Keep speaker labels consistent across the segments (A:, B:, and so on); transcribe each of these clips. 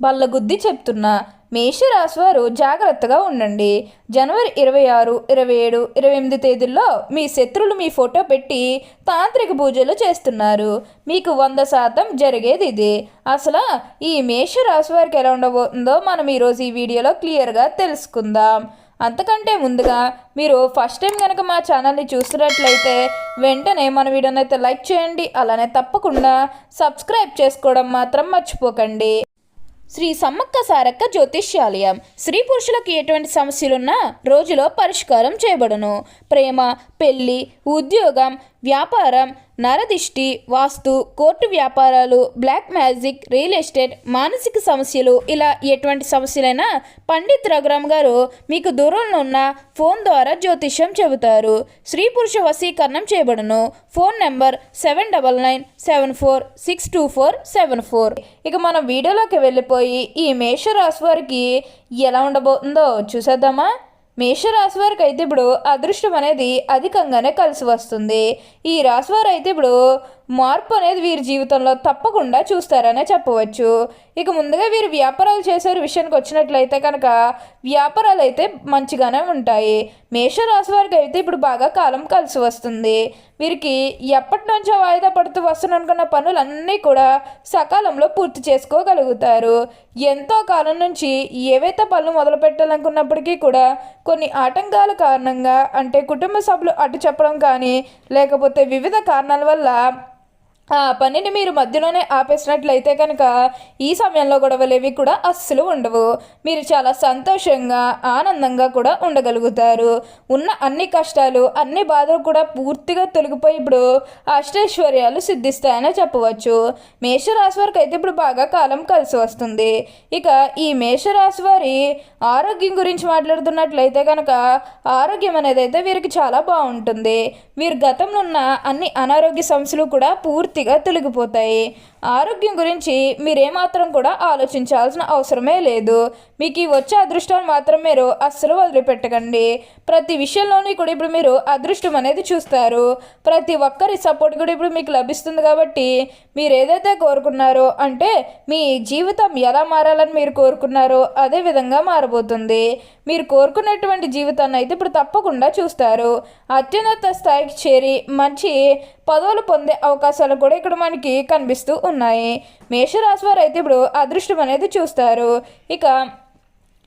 A: బల్లగుద్ది చెప్తున్నా. మేషరాశి వారు జాగ్రత్తగా ఉండండి. జనవరి ఇరవై ఆరు ఇరవై ఏడు ఇరవై ఎనిమిది తేదీల్లో మీ శత్రులు మీ ఫోటో పెట్టి తాంత్రిక పూజలు చేస్తున్నారు. మీకు వంద శాతం జరిగేది ఇది. అసలు ఈ మేషరాశి వారికి ఎలా ఉండబోతుందో మనం ఈరోజు ఈ వీడియోలో క్లియర్గా తెలుసుకుందాం. అంతకంటే ముందుగా మీరు ఫస్ట్ టైం కనుక మా ఛానల్ని చూస్తున్నట్లయితే వెంటనే మన వీడియోనైతే లైక్ చేయండి. అలానే తప్పకుండా సబ్స్క్రైబ్ చేసుకోవడం మాత్రం మర్చిపోకండి. శ్రీ సమ్మక్క సారక్క జ్యోతిష్యాలయం. స్త్రీ పురుషులకు ఎటువంటి సమస్యలున్నా రోజులో పరిష్కారం చేయబడును. ప్రేమ పెళ్ళి ఉద్యోగం వ్యాపారం నరదిష్టి వాస్తు కోర్టు వ్యాపారాలు బ్లాక్ మ్యాజిక్ రియల్ ఎస్టేట్ మానసిక సమస్యలు ఇలా ఎటువంటి సమస్యలైనా పండిత్ రఘురామ్ గారు మీకు దూరంలో ఉన్న ఫోన్ ద్వారా జ్యోతిష్యం చెబుతారు. స్త్రీ పురుష వశీకరణం చేయబడును. Phone number seven double nine seven four six two four seven four ఇక మనం వీడియోలోకి వెళ్ళిపోయి ఈ మేషరాశి వారికి ఎలా ఉండబోతుందో చూసేద్దామా? మేషరాశి వారికి అయితే ఇప్పుడు అదృష్టం అనేది అధికంగానే కలిసి వస్తుంది. ఈ రాశి వారు అయితే ఇప్పుడు మార్పు అనేది వీరి జీవితంలో తప్పకుండా చూస్తారనే చెప్పవచ్చు. ఇక ముందుగా వీరు వ్యాపారాలు చేసే విషయానికి వచ్చినట్లయితే కనుక వ్యాపారాలు అయితే మంచిగానే ఉంటాయి. మేషరాశి వారికి అయితే ఇప్పుడు బాగా కాలం కలిసి వస్తుంది. వీరికి ఎప్పటి నుంచో వాయిదా పడుతూ వస్తున్ననుకున్న పనులన్నీ కూడా సకాలంలో పూర్తి చేసుకోగలుగుతారు. ఎంతో కాలం నుంచి ఏవైతే పనులు మొదలు పెట్టాలనుకున్నప్పటికీ కూడా కొన్ని ఆటంకాల కారణంగా అంటే కుటుంబ సభ్యులు అటు చెప్పడం కానీ లేకపోతే వివిధ కారణాల వల్ల ఆ పనిని మీరు మధ్యలోనే ఆపేసినట్లయితే కనుక ఈ సమయంలో గొడవలేవి కూడా అస్సలు ఉండవు. మీరు చాలా సంతోషంగా ఆనందంగా కూడా ఉండగలుగుతారు. ఉన్న అన్ని కష్టాలు అన్ని బాధలు కూడా పూర్తిగా తొలగిపోయి ఇప్పుడు అష్టైశ్వర్యాలు సిద్ధిస్తాయని చెప్పవచ్చు. మేషరాశి వారికి అయితే ఇప్పుడు బాగా కాలం కలిసి వస్తుంది. ఇక ఈ మేషరాశి వారి ఆరోగ్యం గురించి మాట్లాడుతున్నట్లయితే కనుక ఆరోగ్యం అనేది అయితే వీరికి చాలా బాగుంటుంది. వీరు గతంలో ఉన్న అన్ని అనారోగ్య సమస్యలు కూడా పూర్తిగా తొలగిపోతాయి. ఆరోగ్యం గురించి మీరేమాత్రం కూడా ఆలోచించాల్సిన అవసరమే లేదు. మీకు ఈ వచ్చే అదృష్టాన్ని మాత్రం మీరు అస్సలు వదిలిపెట్టకండి. ప్రతి విషయంలోని కూడా ఇప్పుడు మీరు అదృష్టం అనేది చూస్తారు. ప్రతి ఒక్కరి సపోర్ట్ కూడా ఇప్పుడు మీకు లభిస్తుంది కాబట్టి మీరు ఏదైతే కోరుకున్నారో అంటే మీ జీవితం ఎలా మారాలని మీరు కోరుకున్నారో అదే విధంగా మారబోతుంది. మీరు కోరుకున్నటువంటి జీవితాన్ని అయితే ఇప్పుడు తప్పకుండా చూస్తారు. అత్యున్నత స్థాయికి చేరి మంచి పదవులు పొందే అవకాశాలు కూడా ఇక్కడ మనకి కనిపిస్తూ ఉన్నాయి. మేషరాశి వారు అయితే ఇప్పుడు అదృష్టం అనేది చూస్తారు. ఇక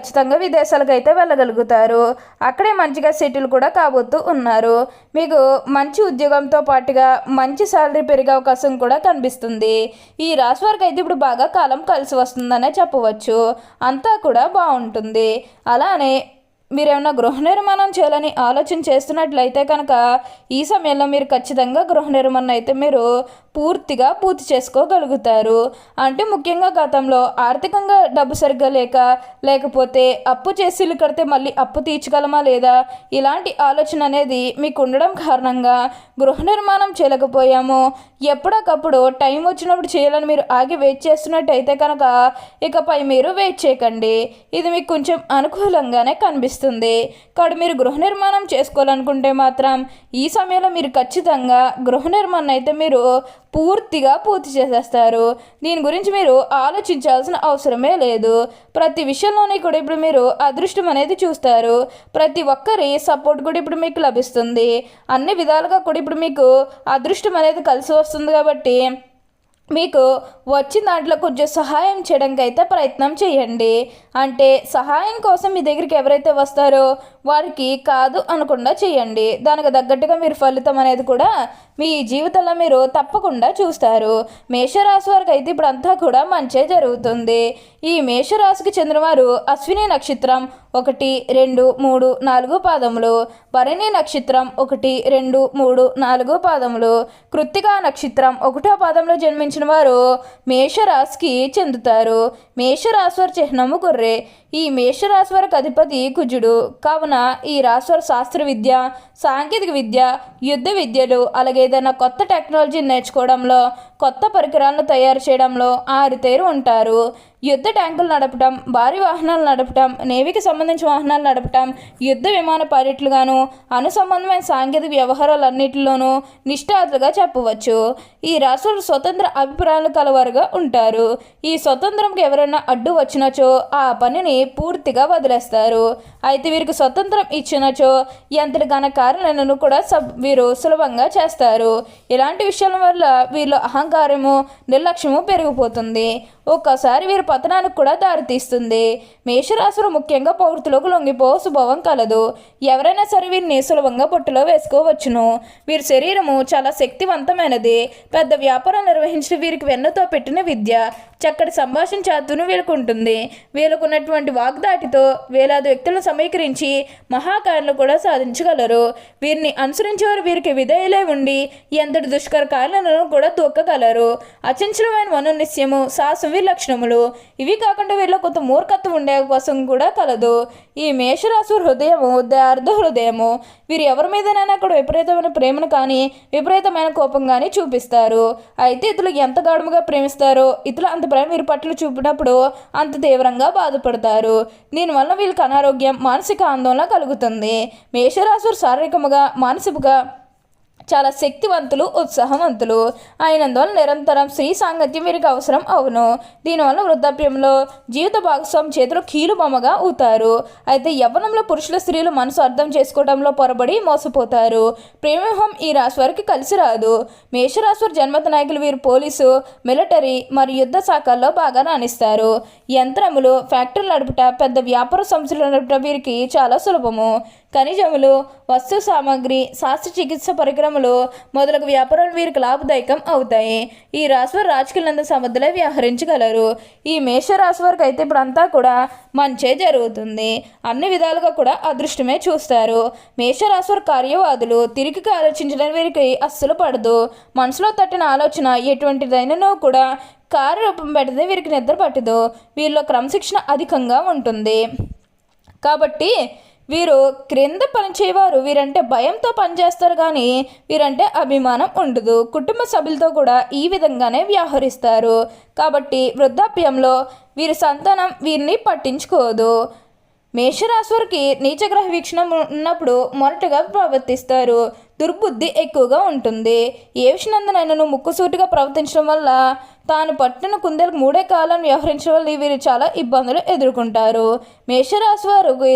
A: ఖచ్చితంగా విదేశాలకు అయితే వెళ్ళగలుగుతారు. అక్కడే మంచిగా సెటిల్ కూడా కాబోతూ ఉన్నారు. మీకు మంచి ఉద్యోగంతో పాటుగా మంచి శాలరీ పెరిగే అవకాశం కూడా కనిపిస్తుంది. ఈ రాశి వారికి అయితే ఇప్పుడు బాగా కాలం కలిసి వస్తుందనే చెప్పవచ్చు. అంతా కూడా బాగుంటుంది. అలానే మీరేమన్నా గృహ నిర్మాణం చేయాలని ఆలోచన చేస్తున్నట్లయితే కనుక ఈ సమయంలో మీరు ఖచ్చితంగా గృహ నిర్మాణం అయితే మీరు పూర్తిగా పూర్తి చేసుకోగలుగుతారు. అంటే ముఖ్యంగా గతంలో ఆర్థికంగా డబ్బు సరిగ్గా లేక లేకపోతే అప్పు చేసి ఇల్లు కడితే మళ్ళీ అప్పు తీర్చగలమా లేదా? ఇలాంటి ఆలోచన అనేది మీకు ఉండడం కారణంగా గృహ నిర్మాణం చేయలేకపోయాము. ఎప్పటికప్పుడు టైం వచ్చినప్పుడు చేయాలని మీరు ఆగి వెయిట్ చేస్తున్నట్టయితే కనుక ఇకపై మీరు వెయిట్ చేయకండి. ఇది మీకు కొంచెం అనుకూలంగానే కనిపిస్తుంది. కాబట్టి మీరు గృహ నిర్మాణం చేసుకోవాలనుకుంటే మాత్రం ఈ సమయంలో మీరు ఖచ్చితంగా గృహ నిర్మాణం అయితే మీరు పూర్తిగా పూర్తి చేసేస్తారు. దీని గురించి మీరు ఆలోచించాల్సిన అవసరమే లేదు. ప్రతి విషయంలోని కూడా ఇప్పుడు మీరు అదృష్టం అనేది చూస్తారు. ప్రతి ఒక్కరి సపోర్ట్ కూడా ఇప్పుడు మీకు లభిస్తుంది. అన్ని విధాలుగా కూడా ఇప్పుడు మీకు అదృష్టం అనేది కలిసి వస్తుంది కాబట్టి మీకు వచ్చిన దాంట్లో కొంచెం సహాయం చేయడానికి అయితే ప్రయత్నం చేయండి. అంటే సహాయం కోసం మీ దగ్గరికి ఎవరైతే వస్తారో వారికి కాదు అనకుండా చేయండి. దానికి తగ్గట్టుగా మీరు ఫలితం అనేది కూడా మీ జీవితంలో మీరు తప్పకుండా చూస్తారు. మేషరాశి వారికి అయితే ఇప్పుడు అంతా కూడా మంచే జరుగుతుంది. ఈ మేషరాశికి చెందినవారు అశ్విని నక్షత్రం ఒకటి రెండు మూడు నాలుగు పాదములు. భరణి నక్షత్రం ఒకటి రెండు మూడు నాలుగు పాదములు. కృత్తికా నక్షత్రం ఒకటో పాదంలో జన్మించిన వారు మేషరాశికి చెందుతారు. మేషరాశి వారి చిహ్నము గొర్రె. ఈ మేషరాశి వారికి అధిపతి కుజుడు. కావున ఈ రాశ్వర శాస్త్ర విద్య సాంకేతిక విద్య యుద్ధ విద్యలు అలాగే ఏదైనా కొత్త టెక్నాలజీని నేర్చుకోవడంలో కొత్త పరికరాలను తయారు చేయడంలో ఆరితేరు ఉంటారు. యుద్ధ ట్యాంకులు నడపటం భారీ వాహనాలు నడపటం నేవీకి సంబంధించిన వాహనాలు నడపటం యుద్ధ విమాన పైలట్లుగాను అనుసంబంధమైన సాంకేతిక వ్యవహారాలన్నింటిలోనూ నిష్ఠాతులుగా చెప్పవచ్చు. ఈ రాష్ట్రాలు స్వతంత్ర అభిప్రాయాలు కలవారుగా ఉంటారు. ఈ స్వతంత్రంకి ఎవరైనా అడ్డు వచ్చినచో ఆ పనిని పూర్తిగా వదిలేస్తారు. అయితే వీరికి స్వతంత్రం ఇచ్చినచో ఎంతటి ఘన కార్యాలను కూడా సబ్ వీరు సులభంగా చేస్తారు. ఇలాంటి విషయాల వల్ల వీరిలో అహంకారము నిర్లక్ష్యము పెరిగిపోతుంది. ఒక్కసారి వీరు పతనానికి కూడా దారితీస్తుంది. మేషరాశులు ముఖ్యంగా పౌర్తులకు లొంగిపో స్వభావం కలదు. ఎవరైనా సరే వీరిని సులభంగా పొట్టులో వేసుకోవచ్చును. వీరి శరీరము చాలా శక్తివంతమైనది. పెద్ద వ్యాపారం నిర్వహించిన వీరికి వెన్నతో పెట్టిన విద్య. చక్కటి సంభాషణ చాతును వీళ్ళకు ఉంటుంది వాగ్దాటితో వేలాది వ్యక్తులను సమీకరించి మహాకారులు కూడా సాధించగలరు. వీరిని అనుసరించేవారు వీరికి విధేయులై ఉండి ఎంతటి దుష్కర కార్యాలను కూడా తొక్కగలరు అచంచలమైన మనోనిశ్యము సాహసం వీరి లక్షణములు ఇవి కాకుండా వీరిలో కొంత మూర్ఖత్వం ఉండే కోసం కూడా కలదు. ఈ మేషరాశి హృదయము అర్ధ హృదయము వీరు ఎవరి మీదనైనా అక్కడ విపరీతమైన ప్రేమను కానీ విపరీతమైన కోపం కానీ చూపిస్తారు. అయితే ఇతరులు ఎంత గాఢముగా ప్రేమిస్తారో ఇతరులు అంత ప్రేమ వీరి పట్ల చూపినప్పుడు అంత తీవ్రంగా బాధపడతారు. దీనివల్ల వీళ్ళకి అనారోగ్యం మానసిక ఆందోళన కలుగుతుంది. మేషరాశులు శారీరకముగా మానసికగా చాలా శక్తివంతులు ఉత్సాహవంతులు. అయినందువల్ల నిరంతరం స్త్రీ సాంగత్యం వీరికి అవసరం అవును. దీనివల్ల వృద్ధాప్యంలో జీవిత భాగస్వామి చేతులు కీలుబొమ్మగా అవుతారు అయితే యవ్వనంలో పురుషుల స్త్రీలు మనసు అర్థం చేసుకోవడంలో పొరబడి మోసపోతారు. ప్రేమవ్యూహం ఈ రాశి వారికి కలిసి రాదు. మేషరాశి వారి జన్మత నాయకులు వీరు పోలీసు మిలిటరీ మరియు యుద్ధ శాఖల్లో బాగా రాణిస్తారు. యంత్రములు ఫ్యాక్టరీలు నడుపుట పెద్ద వ్యాపార సంస్థలు నడుపుట వీరికి చాలా సులభము. ఖనిజములు వస్తు సామాగ్రి శస్త్రచికిత్స పరికరములు మొదలగు వ్యాపారాలు వీరికి లాభదాయకం అవుతాయి. ఈ రాశివారు రాజకీయాలందు సమర్థులై వ్యవహరించగలరు. ఈ మేషరాశి వారికి అయితే ఇప్పుడు అంతా కూడా మంచే జరుగుతుంది. అన్ని విధాలుగా కూడా అదృష్టమే చూస్తారు. మేషరాశి వారి కార్యవాదులు తిరిగి ఆలోచించడం వీరికి అస్సలు పడదు. మనసులో తట్టిన ఆలోచన ఎటువంటిదైనను కూడా కార్యరూపం పెడితే వీరికి నిద్ర పట్టదు. వీరిలో క్రమశిక్షణ అధికంగా ఉంటుంది. కాబట్టి వీరు క్రింద పనిచేయవారు వీరంటే భయంతో పనిచేస్తారు కానీ వీరంటే అభిమానం ఉండదు. కుటుంబ సభ్యులతో కూడా ఈ విధంగానే వ్యవహరిస్తారు. కాబట్టి వృద్ధాప్యంలో వీరి సంతానం వీరిని పట్టించుకోదు. మేషరాశివారికి నీచగ్రహ వీక్షణం ఉన్నప్పుడు మొరటుగా ప్రవర్తిస్తారు. దుర్బుద్ధి ఎక్కువగా ఉంటుంది. ఏ విషయనందునైనాను ముక్కుసూటిగా ప్రవర్తించడం వల్ల తాను పట్టిన కుందేలకు మూడే కాలం వ్యవహరించడం వల్ల వీరు చాలా ఇబ్బందులు ఎదుర్కొంటారు. మేషరాశి వారికి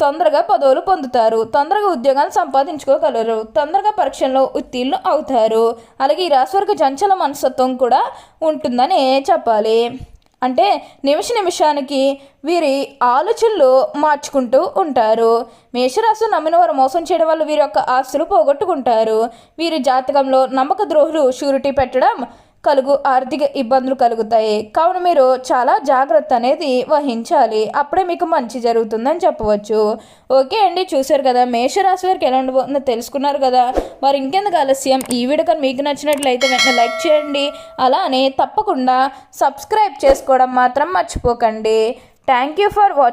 A: తొందరగా పదవులు పొందుతారు. తొందరగా ఉద్యోగాలు సంపాదించుకోగలరు. తొందరగా పరీక్షల్లో ఉత్తీర్ణులు అవుతారు. అలాగే ఈ రాశివర్గ చంచల మనస్తత్వం కూడా ఉంటుందని చెప్పాలి. అంటే నిమిష నిమిషానికి వీరి ఆలోచనలు మార్చుకుంటూ ఉంటారు. మేషరాశి నమ్మిన వారు మోసం చేయడం వల్ల వీరి యొక్క ఆస్తులు పోగొట్టుకుంటారు. వీరి జాతకంలో నమ్మక ద్రోహులు షూరిటీ పెట్టడం కలుగు ఆర్థిక ఇబ్బందులు కలుగుతాయి. కావున మీరు చాలా జాగ్రత్త అనేది వహించాలి. అప్పుడే మీకు మంచి జరుగుతుందని చెప్పవచ్చు. ఓకే అండి చూశారు కదా మేషరాశి వారికి ఎలా ఉండబోతుందో తెలుసుకున్నారు కదా. మరి ఇంకెందుకు ఆలస్యం? ఈ వీడియో కానీ మీకు నచ్చినట్లయితే వెంటనే లైక్ చేయండి. అలానే తప్పకుండా సబ్స్క్రైబ్ చేసుకోవడం మాత్రం మర్చిపోకండి. Thank you for watching